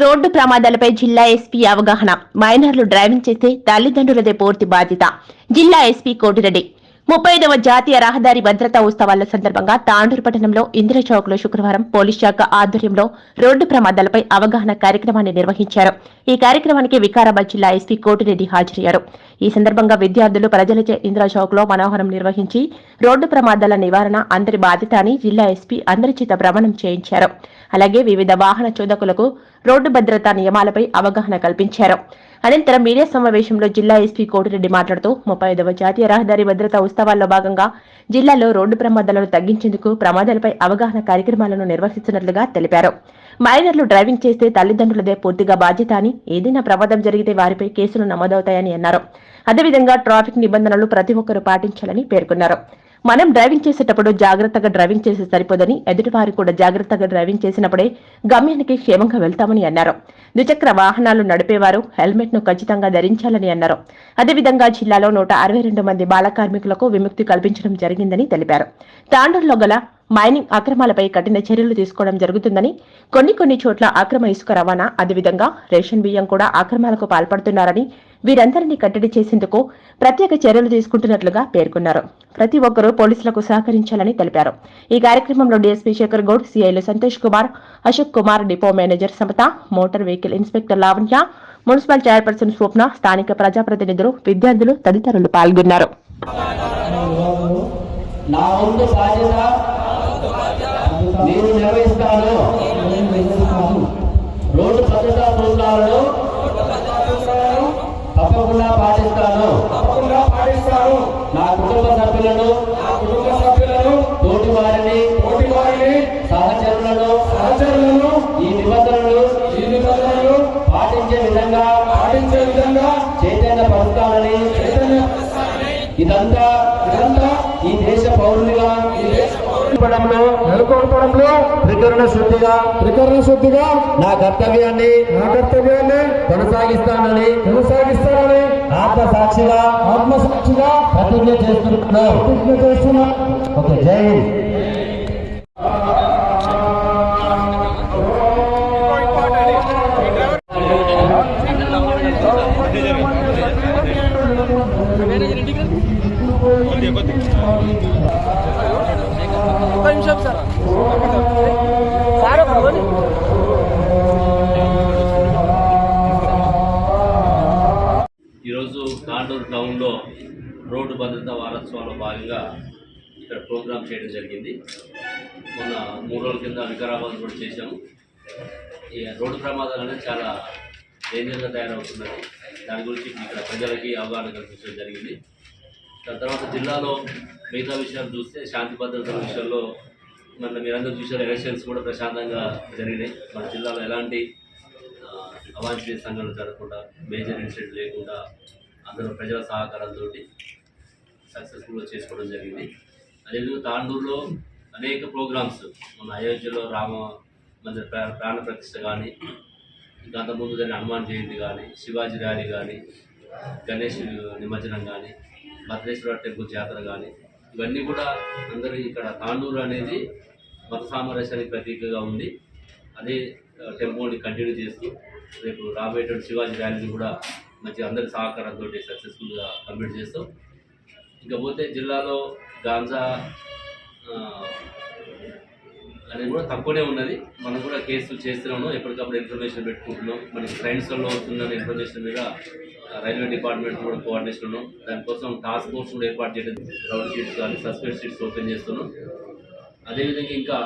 Road ప్రమాదాలపై జిల్లా SP అవగాహన. మైనర్లు డ్రైవింగ్ చేస్తే తల్లిదండ్రులదే పూర్తి బాధ్యత. జిల్లా ఎస్పీ కోటిరెడ్డి. ముప్పై ఐదవ జాతీయ రహదారి భద్రతా ఉత్సవాల సందర్భంగా తాండూరు పట్టణంలో ఇందిరా చౌక్లో శుక్రవారం పోలీస్ శాఖ ఆధ్వర్యంలో రోడ్డు ప్రమాదాలపై అవగాహన కార్యక్రమాన్ని నిర్వహించారు. ఈ కార్యక్రమానికి వికారాబాద్ జిల్లా ఎస్పీ కోటిరెడ్డి హాజరయ్యారు. ఈ సందర్భంగా విద్యార్థులు ప్రజలచే ఇందిరా చౌక్లో మనోహరం నిర్వహించి రోడ్డు ప్రమాదాల నివారణ అందరి బాధ్యత అని జిల్లా ఎస్పీ అందరి చేత భ్రమణం చేయించారు. అలాగే వివిధ వాహన చోదకులకు రోడ్డు భద్రతా నియమాలపై అవగాహన కల్పించారు. అనంతరం మీడియా సమావేశంలో జిల్లా ఎస్పీ కోటిరెడ్డి మాట్లాడుతూ ముప్పై ఐదవ జాతీయ రహదారి భద్రతా ఉత్సవాల్లో భాగంగా జిల్లాలో రోడ్డు ప్రమాదాలను తగ్గించేందుకు ప్రమాదాలపై అవగాహన కార్యక్రమాలను నిర్వహిస్తున్నట్లుగా తెలిపారు. మైనర్లు డ్రైవింగ్ చేస్తే తల్లిదండ్రులదే పూర్తిగా బాధ్యత అని ఏదైనా ప్రమాదం జరిగితే వారిపై కేసులు నమోదవుతాయని అన్నారు. అదేవిధంగా ట్రాఫిక్ నిబంధనలు ప్రతి ఒక్కరూ పాటించాలని పేర్కొన్నారు. మనం డ్రైవింగ్ చేసేటప్పుడు జాగ్రత్తగా డ్రైవింగ్ చేసి సరిపోదని ఎదుటివారు కూడా జాగ్రత్తగా డ్రైవింగ్ చేసినప్పుడే గమ్యానికి క్షేమంగా వెళ్తామని అన్నారు. ద్విచక్ర వాహనాలు నడిపేవారు హెల్మెట్ను ఖచ్చితంగా ధరించాలని అన్నారు. అదేవిధంగా జిల్లాలో నూట అరవై రెండు మంది బాల కార్మికులకు విముక్తి కల్పించడం జరిగిందని తెలిపారు. తాండూరులో గల మైనింగ్ అక్రమాలపై కఠిన చర్యలు తీసుకోవడం జరుగుతుందని కొన్ని కొన్ని చోట్ల అక్రమ ఇసుక రవాణా అదేవిధంగా రేషన్ బియ్యం కూడా అక్రమాలకు పాల్పడుతున్నారని వీరందరినీ కట్టడి చేసేందుకు ప్రత్యేక చర్యలు తీసుకుంటున్నట్లుగా పేర్కొన్నారు. ప్రతి ఒక్కరూ పోలీసులకు సహకరించాలని తెలిపారు. ఈ కార్యక్రమంలో DSP Shekhar Goud సిఐలు Santosh Kumar Ashok Kumar depot manager Samatha motor vehicle inspector Lavanya municipal chairperson Swapna స్థానిక ప్రజాప్రతినిధులు విద్యార్థులు తదితరులు పాల్గొన్నారు. నా బాధ్యత నేను నిర్వహిస్తాను రోడ్డు భద్రతా సూత్రాలను తప్పకుండా పాటిస్తాను తప్పకుండా పాటిస్తారు నా కుటుంబ సభ్యులను నా కుటుంబ సభ్యులను తోటి వారిని తోటి వారిని సహచరులను సహచరులను ఈ నిబంధనలు ఈ నిబంధనలు పాటించే విధంగా పాటించే విధంగా చైతన్య పరుస్తానని చైతన్య ఇదంతా ఇదంతా ఈ దేశ పౌరునిగా ఈ దేశ పడంలో నెలకొల్పడంలో త్రికరణ శుద్ధిగా త్రికరణ శుద్ధిగా నా కర్తవ్యాన్ని నా కర్తవ్యాన్ని కొనసాగిస్తానని కొనసాగిస్తానని ఆత్మసాక్షిగా ఆత్మసాక్షిగా ప్రతిజ్ఞ చేస్తున్నాను ప్రతిజ్ఞ చేస్తున్నా ఓకే జై హింద్. ఒక తాండూరు టౌన్లో రోడ్డు భద్రతా వారోత్సవంలో భాగంగా ఇక్కడ ప్రోగ్రామ్ చేయడం జరిగింది. మొన్న మూడు రోజుల కింద వికారాబాద్ కూడా చేశాము. ఈ రోడ్డు ప్రమాదాలు అనేది చాలా డేంజర్గా తయారవుతున్నది. దాని గురించి ఇక్కడ ప్రజలకి అవగాహన కల్పించడం జరిగింది. దాని తర్వాత జిల్లాలో మిగతా విషయాలు చూస్తే శాంతి భద్రతల విషయంలో మన మీరందరూ చూసారు ఎలక్షన్స్ కూడా ప్రశాంతంగా జరిగినాయి. మన జిల్లాలో ఎలాంటి అవాంఛనీయ సంఘటనలు జరగకుండా మేజర్ ఇన్సిడెంట్ లేకుండా అందరూ ప్రజల సహకారంతో సక్సెస్ఫుల్గా చేసుకోవడం జరిగింది. అదేవిధంగా తాండూరులో అనేక ప్రోగ్రామ్స్ మన అయోధ్యలో రామ మందిర ప్రాణ ప్రతిష్ట కానీ ఇంకా అంతకుముందు జరిగిన హనుమాన్ జయంతి కానీ శివాజీ ర్యాలీ కానీ గణేష్ నిమజ్జనం కానీ భద్రేశ్వర టెంపుల్ జాతర కానీ ఇవన్నీ కూడా అందరూ ఇక్కడ తాండూరు అనేది మత సామరస్యానికి ప్రతీకగా ఉంది అదే ఆ, టెంపోని కంటిన్యూ చేస్తూ రేపు రాబోయేటువంటి శివాజీ ర్యాలీని కూడా మంచి అందరి సహకారంతో సక్సెస్ఫుల్గా కంప్లీట్ చేస్తాం ఇకపోతే జిల్లాలో గాంజా అనేది కూడా తక్కువనే ఉన్నది. మనం కూడా కేసులు చేస్తున్నాము ఎప్పటికప్పుడు ఇన్ఫర్మేషన్ పెట్టుకుంటున్నాం. మనకి ట్రైన్స్లో వస్తున్న ఇన్ఫర్మేషన్ మీద రైల్వే డిపార్ట్మెంట్ కూడా కోఆర్డినేషన్ ఉన్నాం. దానికోసం టాస్క్ ఫోర్స్ కూడా ఏర్పాటు చేయడం రౌండ్ షీట్స్ కానీ సస్పెండ్ షీట్స్ ఓపెన్ చేస్తున్నాం. అదేవిధంగా ఇంకా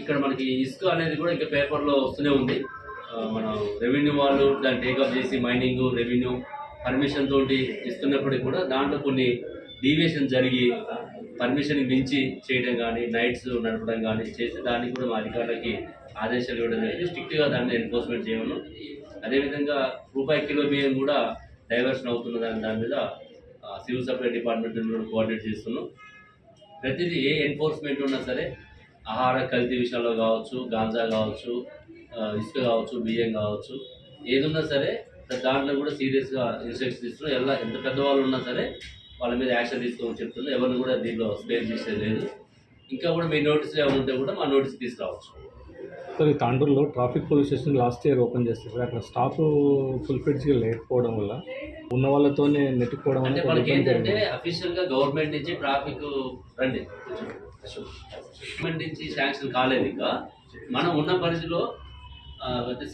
ఇక్కడ మనకి ఇసుక అనేది కూడా ఇంకా పేపర్లో వస్తూనే ఉంది. మనం రెవెన్యూ వాళ్ళు దాన్ని టేకప్ చేసి మైనింగ్ రెవెన్యూ పర్మిషన్ తోటి ఇస్తున్నప్పటికీ కూడా దాంట్లో కొన్ని డీవియేషన్ జరిగి పర్మిషన్ మించి చేయడం కానీ నైట్స్ నడపడం కానీ చేసి దానికి కూడా మా అధికారులకి ఆదేశాలు ఇవ్వడం జరిగింది. స్ట్రిక్ట్గా దాన్ని ఎన్ఫోర్స్మెంట్ చేయను అదేవిధంగా రూపాయి కిలో బియ్యం కూడా డైవర్షన్ అవుతున్న దాని దాని మీద సివిల్ సప్లై డిపార్ట్మెంట్ కూడా కోఆర్డినేట్ చేస్తున్నాం. ప్రతిదీ ఏ ఎన్ఫోర్స్మెంట్ ఉన్నా సరే ఆహార కల్తీ విషయాల్లో కావచ్చు గాంజా కావచ్చు ఇసుక కావచ్చు బియ్యం కావచ్చు ఏదున్నా సరే దాంట్లో కూడా సీరియస్గా ఇన్స్ట్రక్షన్స్ ఇస్తున్నాం ఎలా ఎంత పెద్దవాళ్ళు ఉన్నా సరే వాళ్ళ మీద యాక్షన్ తీసుకోమని చెప్తున్నాం ఎవరిని కూడా దీంట్లో స్పేర్ చేసేది లేదు. ఇంకా కూడా మీ ఏమైనా ఉంటే కూడా మా నోటీస్ తీసుకురావచ్చు. సార్ ఈ తాండూరులో traffic police station last year open చేస్తారు సార్ అక్కడ స్టాఫ్ ఫుల్ ఫిడ్స్గా లేకపోవడం వల్ల ఉన్న వాళ్ళతోనే నెట్టుకోవడం అంటే ఇబ్బంది ఏంటంటే జరిగింది. అఫీషియల్గా గవర్నమెంట్ నుంచి ట్రాఫిక్ రండి. గవర్నమెంట్ నుంచి శాంక్షన్ కాలేదు ఇంకా. మనం ఉన్న పరిధిలో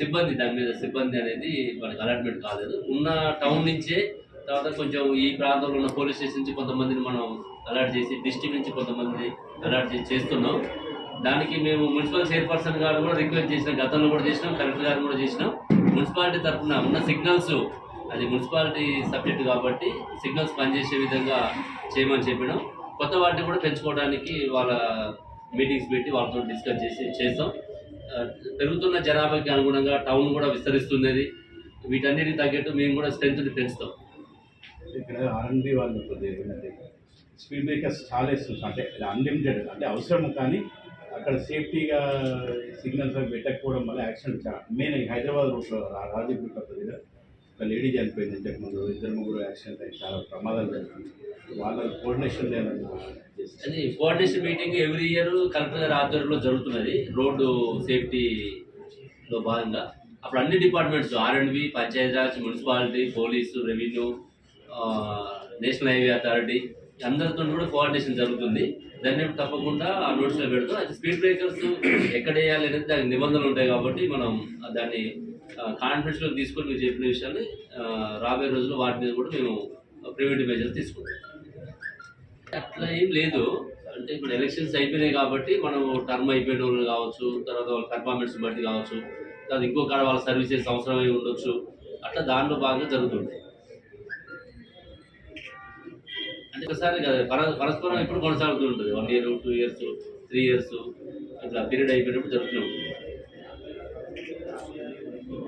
సిబ్బంది దాని మీద సిబ్బంది అనేది మనకి అలాట్మెంట్ కాలేదు. ఉన్న టౌన్ నుంచే తర్వాత కొంచెం ఈ ప్రాంతంలో ఉన్న పోలీస్ స్టేషన్ నుంచి కొంతమందిని మనం అలాట్ చేసి డిస్టిక్ నుంచి కొంతమంది అలాట్ చేసి చేస్తున్నాం. దానికి మేము మున్సిపల్ చైర్పర్సన్ గారు కూడా రిక్వెస్ట్ చేసినాం గతంలో కూడా చేసినాం కలెక్టర్ గారు కూడా చేసినాం. మున్సిపాలిటీ తరఫున ఉన్న సిగ్నల్స్ అది మున్సిపాలిటీ సబ్జెక్ట్ కాబట్టి సిగ్నల్స్ పనిచేసే విధంగా చేయమని చెప్పినాం. కొత్త వాటిని కూడా పెంచుకోవడానికి వాళ్ళ మీటింగ్స్ పెట్టి వాళ్ళతో డిస్కస్ చేసి చేస్తాం. పెరుగుతున్న జనాభాకి అనుగుణంగా టౌన్ కూడా విస్తరిస్తున్నది. వీటన్నిటికి తగ్గట్టు మేము కూడా స్ట్రెంత్ని పెంచుతాం. ఇక్కడ ఆర్ఎండి వాళ్ళు స్పీడ్ బ్రేకర్స్ చాలా ఇస్తుంది అంటే అన్లిమిటెడ్ అంటే అవసరం కానీ అక్కడ సేఫ్టీగా సిగ్నల్స్ అవి పెట్టకపోవడం వల్ల యాక్సిడెంట్ చాలా. మెయిన్ హైదరాబాద్ రూట్లో రాజీపూర్ దగ్గర ఒక లేడీ చనిపోయింది ఇంతకుముందు ఇద్దరు ముగ్గురు యాక్సిడెంట్ అయ్యి చాలా ప్రమాదాలు జరుగుతుంది వాళ్ళ కోఆర్డినేషన్ లేదని అది coordination meeting every year collector గారి ఆధ్వర్యంలో జరుగుతున్నది. రోడ్డు సేఫ్టీలో భాగంగా. అప్పుడు అన్ని డిపార్ట్మెంట్స్ ఆర్ఎండ్బి Panchayati Raj municipality police revenue national highway authority అందరితో కూడా కోఆర్డినేషన్ జరుగుతుంది. దాన్ని తప్పకుండా ఆ నోట్స్లో పెడతాం. అది స్పీడ్ బ్రేకర్స్ ఎక్కడ వేయాలి అనేది దానికి నిబంధనలు ఉంటాయి కాబట్టి మనం దాన్ని కాన్ఫిడెన్స్లో తీసుకొని మీరు చెప్పిన విషయాన్ని రాబోయే రోజుల్లో వాటి మీద కూడా మేము ప్రివెంటివ్ మెజర్స్ తీసుకుంటాం. అట్లా ఏం లేదు. అంటే ఇప్పుడు ఎలక్షన్స్ అయిపోయినాయి కాబట్టి మనం టర్మ్ అయిపోయిన వాళ్ళు కావచ్చు తర్వాత వాళ్ళ పర్ఫార్మెన్స్ బట్టి కావచ్చు తర్వాత ఇంకో కాడ వాళ్ళ సర్వీసెస్ అవసరమై ఉండొచ్చు. అట్లా దాంట్లో బాగా జరుగుతుంది. అంటే ఒకసారి పర- పరస్పరం ఎప్పుడు కొనసాగుతూ ఉంటుంది. One year two years three years అట్లా పీరియడ్ అయిపోయినప్పుడు జరుగుతూ ఉంటుంది.